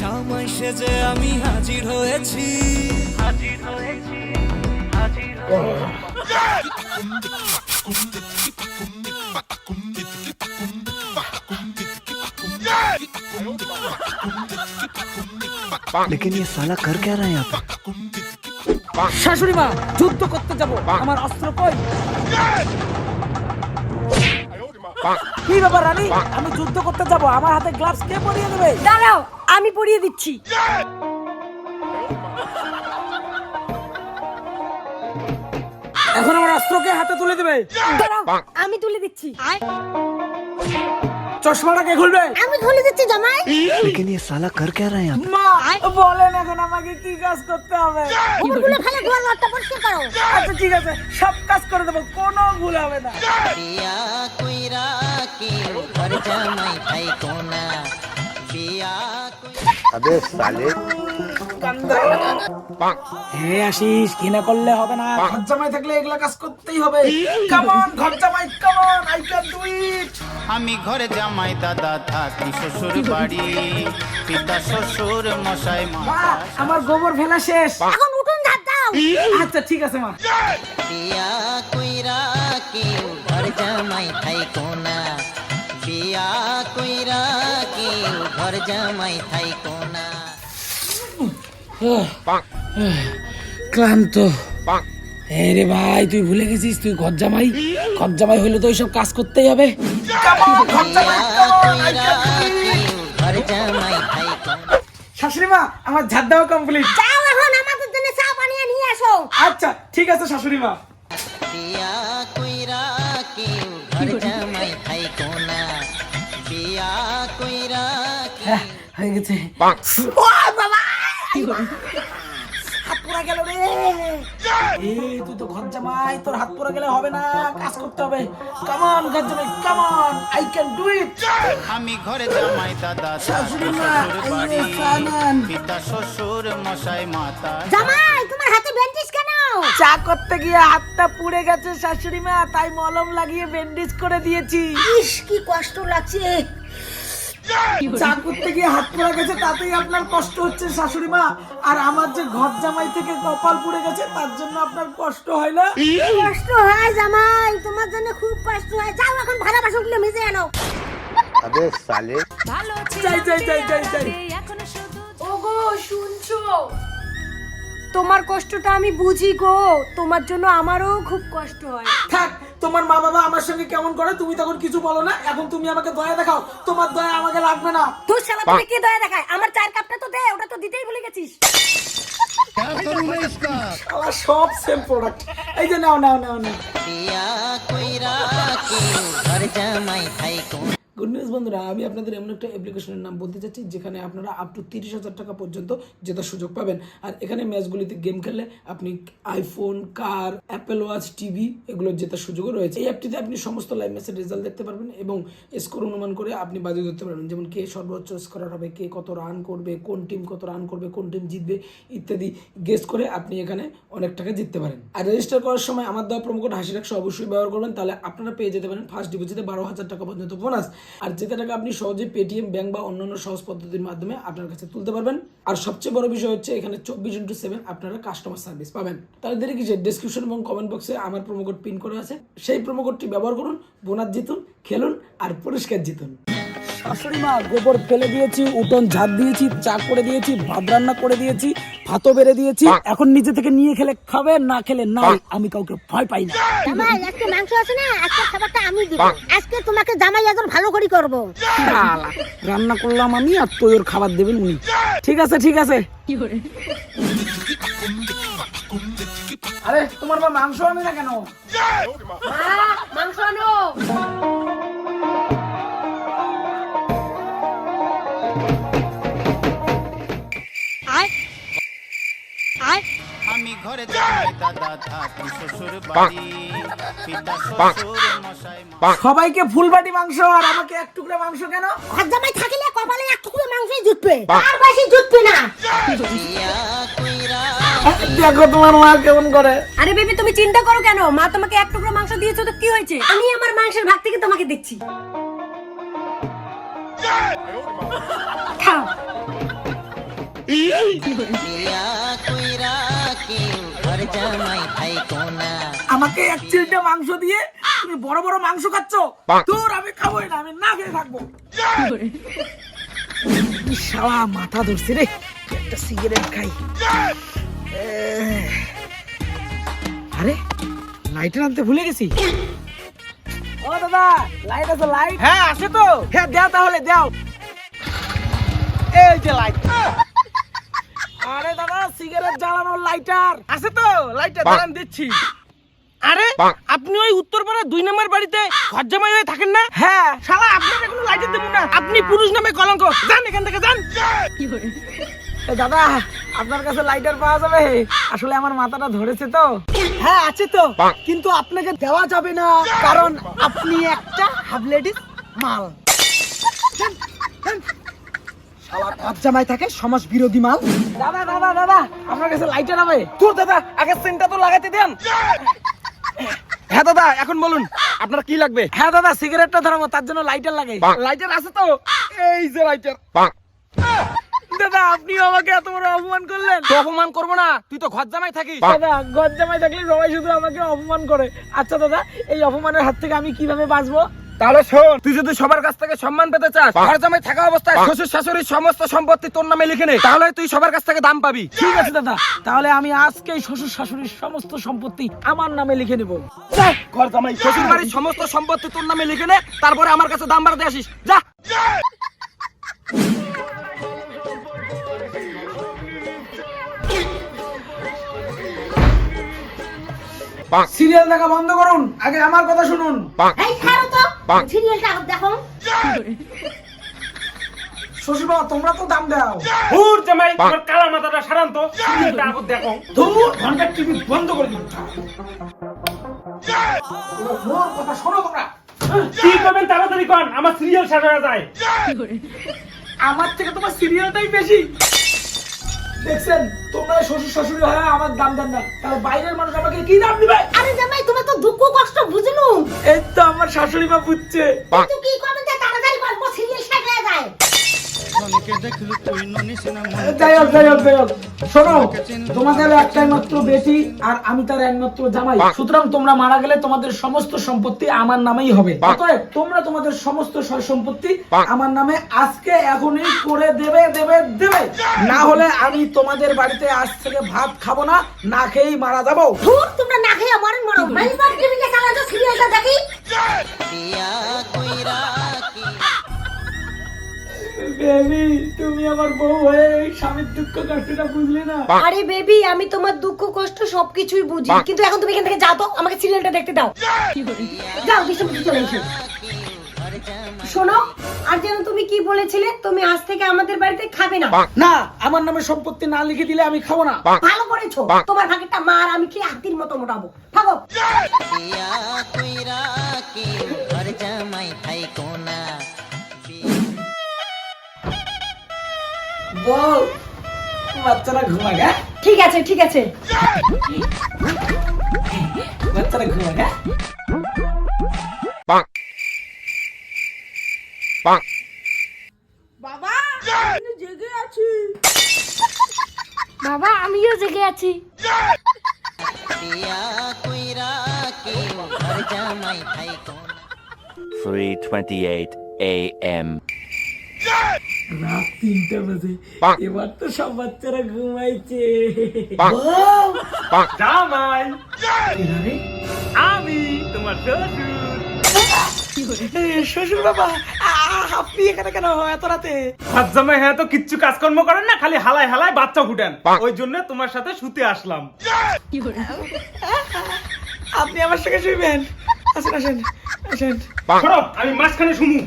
জামাই সেজে আমি হাজির হয়েছি হাজির হয়েছি হাজির लेकिन ये साला कर क्या रहा है यहाँ पे শাশুড়ি মা যুদ্ধ করতে যাব আমার অস্ত্র কই কি ব্যাপার রানী? আমি যুদ্ধ করতে যাব আমার হাতে গ্লাভস কে পরিয়ে দেবে? দাঁড়াও আমি পরিয়ে দিচ্ছি। এখন আমার অস্ত্রকে হাতে তুলে দেবে। দাঁড়াও আমি তুলে দিচ্ছি। চশমাটা কে খুলবে? আমি খুলে দিচ্ছি জামাই। লেকিন নিয়ে সালা কর কে রহা মা বলে না কেন আমাকে কি কাজ করতে হবে? ওগুলো খালি গোয়াল ঘরটা পরিষ্কার করো। আচ্ছা ঠিক আছে সব কাজ করে দেব কোনো ভুল হবে না। বিয়া কইরা কি ঘর জামাই খাই কোনা হে আশিস কি না করলে হবে না? ঘর জামাই থাকলে এগুলা কাজ করতেই হবে। কামন ঘর জামাই come on I can do it আমি ঘরে জামাই দাদা থাকি শ্বশুর বাড়ি। পিতা শ্বশুর মশাই মা আমার গোবর ফেলা শেষ। এখন উঠুন ঝাড় দাও। আচ্ছা ঠিক আছে মা। বিয়া কইরা কেউ ঘর জামাই খাই কোনা বিয়া কইরা ঘর জামাই খাই কোনা। ক্লান্ত। এই রে ভাই তুই ভুলে গেছিস তুই ঘর জামাই? ঘর জামাই হইলে তো ওইসব কাজ করতেই হবে। ঘর জামাই খাই শাশুড়ি মা আমার ঝাড় দেওয়া কমপ্লিট যাও এখন আমাদের জন্য চা বানিয়ে নিয়ে আসো। আচ্ছা ঠিক আছে শাশুড়ি মা। বিয়া কইরা কেউ ঘর জামাই খাই কোনা। কইরা হ্যাঁ, গেছে। হাত পোড়া গেল রে। এই তুই তো ঘর জামাই তোর হাত পোড়া গেলে হবে না কাজ করতে হবে। কামন ঘর জামাই come on I can do it আমি ঘরে জামাই দাদা শাশুড়ি মা, বাড়ি। পিতা শ্বশুর মশাই মাতা। জামাই তোমার হাতে ব্যান্ডেজ কেন? চা করতে গিয়ে হাতটা পুড়ে গেছে শাশুড়ি মা তাই মলম লাগিয়ে ব্যান্ডেজ করে দিয়েছি। ইস কি কষ্ট লাগছে। চা করতে গিয়ে হাত পোড়া গেছে তাতেই আপনার কষ্ট হচ্ছে শাশুড়ি মা। আর আমার যে ঘর জামাই থেকে কপাল পুড়ে গেছে তার জন্য আপনার কষ্ট হয় না? কষ্ট হয় জামাই তোমার জন্য খুব কষ্ট হয়। যাও এখন ভাড়া বাসনগুলো মেজে আনো। যাই যাই যাই যাই যাই। ওগো শুনছো? তোমার কষ্টটা আমি বুঝি গো। তোমার জন্য আমারও খুব কষ্ট হয়। থাক তোমার মা বাবা আমার সঙ্গে কেমন করে? তুমি তখন কিছু বলো না। এখন তুমি আমাকে দয়া দেখাও। তোমার দয়া আমাকে লাগবে না। তুই শালা তুমি কি দয়া দেখায়? আমার চার কাপটা তো দে ওটা তো দিতেই ভুলে গেছিস। শালা সব সেম প্রোডাক্ট এই যে নাও নাও নাও নাও। বিয়া কইরা কি ঘর জামাই গুড নিউজ বন্ধুরা, আমি আপনাদের এমন একটা অ্যাপ্লিকেশনের নাম বলতে চাচ্ছি, যেখানে আপনারা আপ টু তিরিশ হাজার টাকা পর্যন্ত জেতার সুযোগ পাবেন। আর এখানে ম্যাচগুলিতে গেম খেললে আপনি iPhone car Apple watch TV এগুলো জেতার সুযোগও রয়েছে। এই অ্যাপটিতে আপনি সমস্ত লাইভ ম্যাচের রেজাল্ট দেখতে পারবেন এবং স্কোর অনুমান করে আপনি বাজি ধরতে পারবেন। যেমন কে সর্বোচ্চ স্কোরার হবে, কে কত রান করবে, কোন টিম কত রান করবে, কোন টিম জিতবে ইত্যাদি গেস করে আপনি এখানে অনেক টাকা জিততে পারেন। আর রেজিস্টার করার সময় আমার দেওয়া প্রোমো কোড হাসি একশো অবশ্যই ব্যবহার করবেন, তাহলে আপনারা পেয়ে যেতে পারেন ফার্স্ট ডিপোজিটে বারো হাজার টাকা পর্যন্ত বোনাস আর যে টাকা আপনি সহজে পেটিএম ব্যাংক বা অন্যান্য সহজ পদ্ধতির মাধ্যমে আপনার কাছে তুলতে পারবেন। আর সবচেয়ে বড় বিষয় হচ্ছে এখানে চব্বিশ ইন্টু সেভেন আপনারা কাস্টমার সার্ভিস পাবেন। তাহলে দেরি যে ডিসক্রিপশন এবং কমেন্ট বক্সে আমার প্রোমো কোড পিন করা আছে। সেই প্রোমো কোডটি ব্যবহার করুন বোনাস জিতুন, খেলুন, আর পুরস্কার জিতুন। শাশুড়ি মা গোবর ফেলে দিয়েছি উঠোন ঝাড় দিয়েছি চা করে দিয়েছি ভাত রান্না করে দিয়েছি ভাতও বেড়ে দিয়েছি। এখন নিজে থেকে নিয়ে খেলে খাবে না খেলে না আমি কাউকে ভয় পাই না। জামাই আজকে মাংস আছে না আজকে খাবারটা আমি দিব। আজকে তোমাকে জামাই একদম ভালো করে করব। রান্না করলাম আমি আর তোর খাবার দেবেন উনি। ঠিক আছে ঠিক আছে। আরে তোমার বা মাংস আনে না কেন? সবাইকে ফুলবাটি মাংস আর আমাকে এক টুকরা মাংস কেন? ঘর জামাই থাকলে কপালে এক টুকরো মাংসই জুটবে। আর বেশি জুটবে না। দেখো তোমার মা কেমন করে। আরে বেবি তুমি চিন্তা করো কেন? মা তোমাকে এক টুকরো মাংস দিয়েছ তো কি হয়েছে? আমি আমার মাংসের ভাগ থেকে তোমাকে দিচ্ছি। খাও। জামাই না আমাকে এক চিলটা মাংস দিয়ে তুমি বড় বড় মাংস খাচ্ছ? তোর আমি খাবোই না আমি না খেয়ে থাকব। শালা মাথা ধরছে রে? একটা সিগারেট খাই। আরে লাইটার আনতে ভুলে গেছি। ও দাদা লাইট আছে লাইট হ্যাঁ আছে তো। হ্যাঁ দাও তাহলে দাও। এই যে লাইট সিগারেট জ্বালানোর লাইটার আছে তো? লাইটার দাঁড়ান দিচ্ছি। আরে আপনি ওই উত্তরপাড়া দুই নম্বর বাড়িতে ঘর জামাই হয়ে থাকেন না? হ্যাঁ। শালা আপনাকে কোনো লাইটার দেবো না। আপনি পুরুষ নামে কলঙ্ক। যান এখান থেকে যান। দাদা আপনার কাছে লাইটার পাওয়া যাবে? আসলে আমার মাথাটা ধরেছে তো। হ্যাঁ আছে তো। কিন্তু আপনাকে দেওয়া যাবে না কারণ আপনি একটা হাবলেডিস মাল যান, যান। শালা জামাই থাকে সমাজ বিরোধী মাল। দাদা দাদা দাদা আপনার কাছে লাইটার হবে তোর দাদা আগে সেন্টটা তো লাগাতে দেন। হ্যাঁ দাদা এখন বলুন আপনার কি লাগবে? হ্যাঁ দাদা সিগারেটটা ধরাবো তার জন্য লাইটার লাগে। লাইটার আছে তো? এই যে লাইটার দাদা আপনি আমাকে এত বড় অপমান করলেন। তো অপমান করব না তুই তো ঘর জামাই থাকিস। দাদা ঘর জামাই থাকলে সবাই শুধু আমাকে অপমান করে। আচ্ছা দাদা এই অপমানের হাত থেকে আমি কীভাবে বাঁচবো? তাহলে শোন তুই যদি সবার কাছ থেকে সম্মান পেতে চাস ঘর জামাই থাকা অবস্থায় শ্বশুর শাশুড়ির সমস্ত সম্পত্তি তোর নামে লিখে নে তাহলে তুই সবার কাছ থেকে দাম পাবি। ঠিক আছে দাদা তাহলে আমি আজকেই শ্বশুর শাশুড়ির সমস্ত সম্পত্তি আমার নামে লিখে নেব। ঘর জামাই শ্বশুর বাড়ির সমস্ত সম্পত্তি তোর নামে লিখে নে তারপরে আমার কাছে দাম বাড়াতে আসিস। যা। সিরিয়াল দেখা বন্ধ করুন আগে আমার কথা শুনুন। এই ছাড়ো তো। সিরিয়ালটা দেখো। শ্বশুর বাবা তোমরা তো দাম দাও। জামাই তোমার কালা মাথাটা সারান তো। সিরিয়ালটা দেখো। ধুর ঘণ্টার টিভি বন্ধ করে দিন কথা শোনো তোমরা। কি করবেন তাড়াতাড়ি কন আমার সিরিয়াল হয়ে যায়। আমার থেকে তোমার সিরিয়ালটাই বেশি। দেখছেন তোমরা শ্বশুর শাশুড়ি হয়ে আমার দাম দেন না। তাহলে বাইরের মানুষ আমাকে কি দাম দিবে? আরে এই তো আমার শাশুড়ি মা বুঝছে কি করবে যে তাড়াতাড়ি গল্প সিরিয়াল শেষ হয়ে যায় যাই হোক যাই হোক যাই হোক। শোনো তোমাদের একটাই মাত্র বেটি আর আমি তার একমাত্র জামাই। সুতরাং তোমরা মারা গেলে তোমাদের সমস্ত সম্পত্তি আমার নামেই হবে। অতএব তোমরা তোমাদের সমস্ত সয় সম্পত্তি আমার নামে আজকে এখনই করে দেবে দেবে দেবে। না হলে আমি তোমাদের বাড়িতে আজ থেকে ভাত খাব না না খেয়েই মারা যাব। ধুর তোমরা না খেয়ে মরেন মরো। মাইবার টিভিতে চালাতো সিরিয়ালটা দেখি। কইরা বেবি তুমি আমার বউ হয়ে এই স্বামীর দুঃখ কষ্টটা বুঝলে না? আরে বেবি আমি তোমার দুঃখ কষ্ট সবকিছুই বুঝি। কিন্তু এখন তুমি এখান থেকে যাও তো আমাকে সিরিয়ালটা দেখতে দাও। যাও চলে এসো। শোনো আর যেন তুমি কি বলেছিলে তুমি আজ থেকে আমাদের বাড়িতে খাবে না। না আমার নামে সম্পত্তি না লিখে দিলে আমি খাব না। ভালো করেছ। তোমার ভাগেরটা মার আমি কি হাতির মতো মোটাবো? থাকো বিয়া কইরা ঘর জামাই থাইকো না? বল বাচ্চারা ঘুমাক হ্যাঁ? ঠিক আছে ঠিক আছে। বাচ্চারা ঘুমাক হ্যাঁ? বাবা আমিও জেগে আছি। বিয়া কইরা কেউ ঘর জামাই থাইকো না 3:28 a.m. রাত তিনটা বাজে এবার তো সব বাচ্চারা ঘুমাইছে। জামাই। আমি তোমার শ্বশুর। বাবা আপনি এখানে কেন এত রাতে? জামাই হ্যাঁ তো কিচ্ছু কাজকর্ম করেন না খালি হালায় হালায় বাচ্চা ফুটেন ওই জন্য তোমার সাথে শুতে আসলাম। আপনি আমার সঙ্গে শুইবেন। আসেন আসেন আসেন। আমি মাঝখানে শুমু।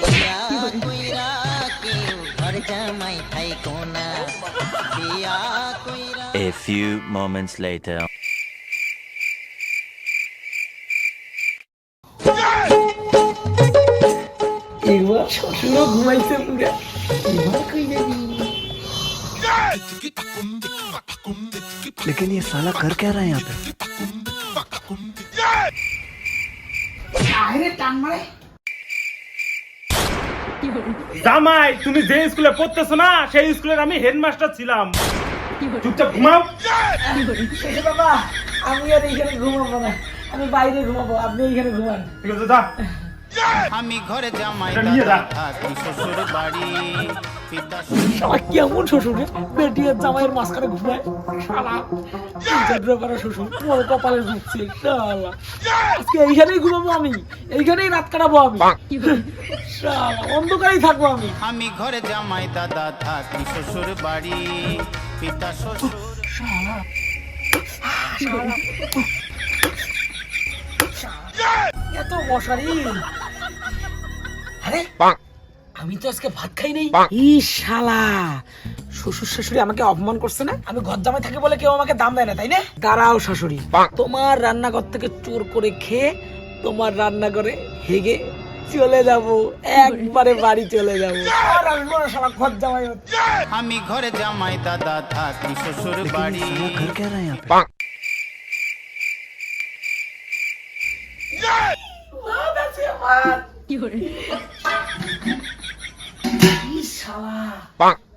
বিয়া কইরা কেউ ঘর জামাই থাইকো না বিয়া কইরা A few moments later. এবার শ্বশুরও ঘুমাইছে পুরা এবার কই যাবি लेकिन ये साला कर क्या रहा है यहाँ पे আরে টান মারে জামাই তুমি যে স্কুলে পড়তেছো না সেই স্কুলের আমি হেডমাস্টার ছিলাম। চুপচাপ ঘুমাও। বাবা আমি আর এইখানে ঘুমাবো না। আমি বাইরে ঘুমাবো আপনি এইখানে ঘুমান। ঠিক আছে যা। আমি ঘরে জামাই থাকি শ্বশুর বাড়ি শালা কেমন শ্বশুর রে? বেটি আর জামাইয়ের মাঝখানে ঘুমায়। শালা পারা শ্বশুর মোর কপালে ঢুকছে শালা। আজকে এইখানেই ঘুমাবো আমি এইখানেই রাত কাটাবো আমি। শালা অন্ধকারেই থাকব আমি। আমি ঘরে জামাই দাদা থাকি শ্বশুর বাড়ি পিতা শ্বশুর। এত মশারি। আরে আমি তো আজকে ভাত খাই নাই। ই শালা। শ্বশুর শাশুড়ি আমাকে অপমান করছে না? আমি ঘর জামাই থাকি বলে কেউ আমাকে দাম দেয় না তাই না? দাঁড়াও শাশুড়ি। তোমার রান্নাঘর থেকে চোর করে খেয়ে তোমার রান্না করে হেগে চলে যাব। একবারে বাড়ি চলে যাব। আমি ঘরে জামাই দাদা থাকি শ্বশুর বাড়ি। কি করে?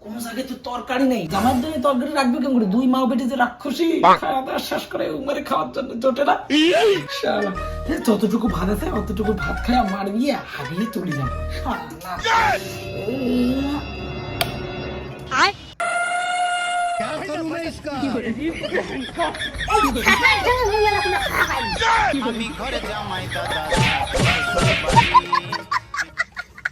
কোন জায়গায় তো তরকারি নেই। জামার জন্য তরকারি রাখবে কেমন করে? দুই মা বেটে যে রাক্ষসী খাওয়া দাওয়া শেষ করে উমারে খাওয়ার জন্য জোটে না? যতটুকু ভাত আছে অতটুকু ভাত খায় মার বিয়ে হারিয়ে তুলি যাবে। আমি ঘরে জামাই দাদা।